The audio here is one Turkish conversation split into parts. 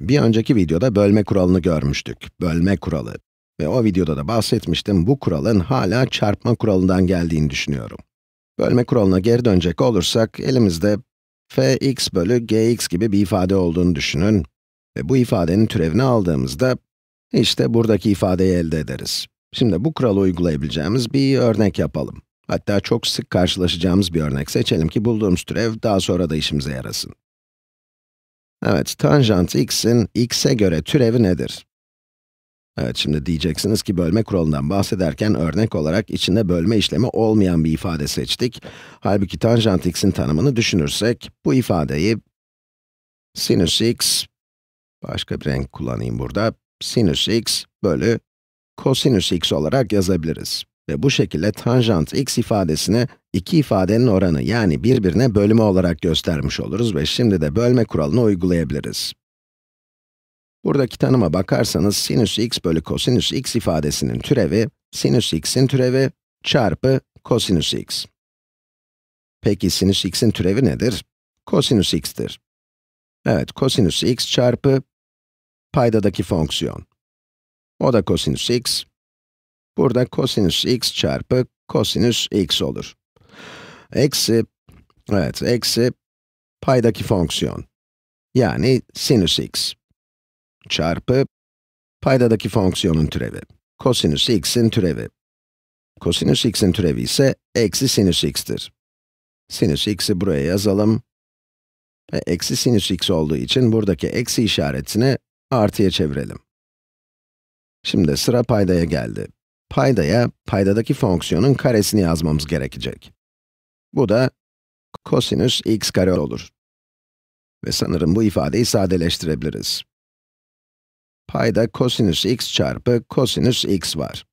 Bir önceki videoda bölme kuralını görmüştük, bölme kuralı. Ve o videoda da bahsetmiştim, bu kuralın hala çarpma kuralından geldiğini düşünüyorum. Bölme kuralına geri dönecek olursak, elimizde fx bölü gx gibi bir ifade olduğunu düşünün. Ve bu ifadenin türevini aldığımızda, işte buradaki ifadeyi elde ederiz. Şimdi bu kuralı uygulayabileceğimiz bir örnek yapalım. Hatta çok sık karşılaşacağımız bir örnek seçelim ki bulduğumuz türev daha sonra da işimize yarasın. Evet, tanjant x'in x'e göre türevi nedir? Evet, şimdi diyeceksiniz ki bölme kuralından bahsederken örnek olarak içinde bölme işlemi olmayan bir ifade seçtik. Halbuki tanjant x'in tanımını düşünürsek, bu ifadeyi sinüs x, başka bir renk kullanayım burada, sinüs x bölü kosinüs x olarak yazabiliriz. Ve bu şekilde tanjant x ifadesini iki ifadenin oranı yani birbirine bölümü olarak göstermiş oluruz ve şimdi de bölme kuralını uygulayabiliriz. Buradaki tanıma bakarsanız sinüs x bölü kosinüs x ifadesinin türevi, sinüs x'in türevi çarpı kosinüs x. Peki sinüs x'in türevi nedir? Kosinüs x'tir. Evet, kosinüs x çarpı paydadaki fonksiyon. O da kosinüs x. Burada kosinüs x çarpı kosinüs x olur. Eksi, evet, eksi paydaki fonksiyon. Yani sinüs x çarpı paydadaki fonksiyonun türevi. Kosinüs x'in türevi. Kosinüs x'in türevi ise eksi sinüs x'tir. Sinüs x'i buraya yazalım. Ve eksi sinüs x olduğu için buradaki eksi işaretini artıya çevirelim. Şimdi sıra paydaya geldi. Paydaya, paydadaki fonksiyonun karesini yazmamız gerekecek. Bu da kosinüs x kare olur. Ve sanırım bu ifadeyi sadeleştirebiliriz. Payda kosinüs x çarpı kosinüs x var.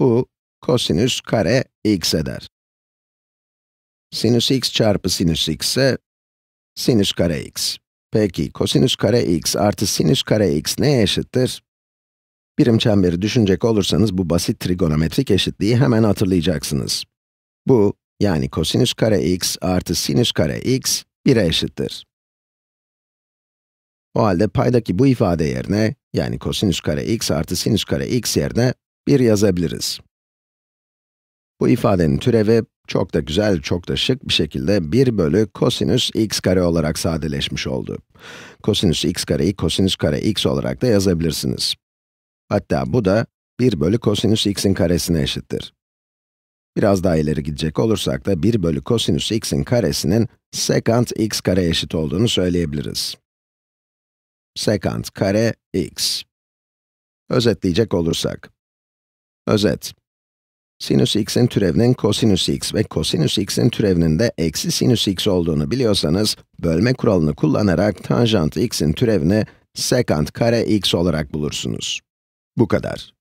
Bu, kosinüs kare x eder. Sinüs x çarpı sinüs x ise sinüs kare x. Peki, kosinüs kare x artı sinüs kare x neye eşittir? Birim çemberi düşünecek olursanız bu basit trigonometrik eşitliği hemen hatırlayacaksınız. Bu, yani kosinüs kare x artı sinüs kare x 1'e eşittir. O halde paydaki bu ifade yerine, yani kosinüs kare x artı sinüs kare x yerine 1 yazabiliriz. Bu ifadenin türevi çok da güzel, çok da şık bir şekilde 1 bölü kosinüs x kare olarak sadeleşmiş oldu. Kosinüs x kareyi kosinüs kare x olarak da yazabilirsiniz. Hatta bu da 1 bölü kosinüs x'in karesine eşittir. Biraz daha ileri gidecek olursak da 1 bölü kosinüs x'in karesinin sekant x kare eşit olduğunu söyleyebiliriz. Sekant kare x. Özetleyecek olursak. Özet. Sinüs x'in türevinin kosinüs x ve kosinüs x'in türevinin de eksi sinüs x olduğunu biliyorsanız, bölme kuralını kullanarak tanjant x'in türevini sekant kare x olarak bulursunuz. Bu kadar.